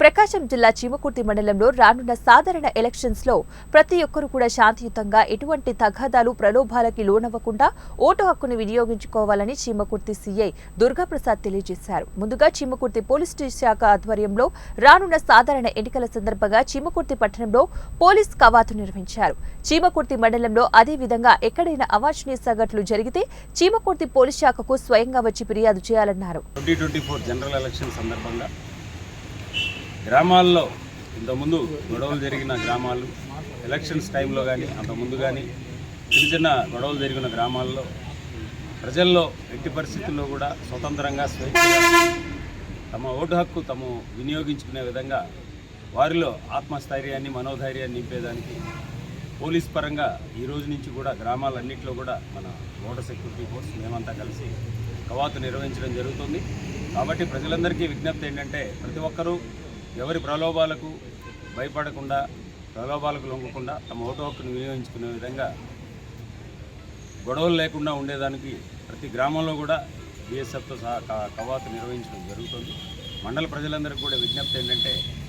ప్రకాశం జిల్లా చీమకుర్తి మండలంలో రానున్న సాధారణ ఎలక్షన్స్లో ప్రతి ఒక్కరూ కూడా శాంతియుతంగా ఎటువంటి తగాదాలు ప్రలోభాలకి లోనవ్వకుండా ఓటు హక్కును వినియోగించుకోవాలని చీమకుర్తి సీఐ దుర్గాప్రసాద్ తెలియజేశారు. ముందుగా చీమకుర్తి పోలీస్ శాఖ ఆధ్వర్యంలో రానున్న సాధారణ ఎన్నికల సందర్భంగా చీమకుర్తి పట్టణంలో పోలీస్ కవాతు నిర్వహించారు. చీమకుర్తి మండలంలో అదే విధంగా ఎక్కడైనా అవాంఛనీయ సంఘటనలు జరిగితే చీమకుర్తి పోలీస్ శాఖకు స్వయంగా వచ్చి ఫిర్యాదు చేయాలన్నారు. జనరల్ ఎలక్షన్ సందర్భంగా గ్రామాల్లో ఇంతకుముందు గొడవలు జరిగిన గ్రామాలు ఎలక్షన్స్ టైంలో కానీ అంతకుముందు కానీ చిన్న చిన్న గొడవలు జరిగిన గ్రామాల్లో ప్రజల్లో ఎట్టి పరిస్థితుల్లో కూడా స్వతంత్రంగా స్వేచ్ఛగా తమ ఓటు హక్కు తము వినియోగించుకునే విధంగా వారిలో ఆత్మస్థైర్యాన్ని మనోధైర్యాన్ని నింపేదానికి పోలీస్ పరంగా ఈ రోజు నుంచి కూడా గ్రామాలన్నింటిలో కూడా మన ఓటర్ సెక్యూరిటీ ఫోర్స్ మేమంతా కలిసి కవాతు నిర్వహించడం జరుగుతుంది. కాబట్టి ప్రజలందరికీ విజ్ఞప్తి ఏంటంటే ప్రతి ఒక్కరూ ఎవరి ప్రలోభాలకు భయపడకుండా ప్రలోభాలకు లొంగకుండా తమ ఓటు హక్కును వినియోగించుకునే విధంగా గొడవలు లేకుండా ఉండేదానికి ప్రతి గ్రామంలో కూడా బీఎస్ఎఫ్తో సహా క- కవాతు నిర్వహించడం జరుగుతుంది. మండల ప్రజలందరికీ కూడా విజ్ఞప్తి ఏంటంటే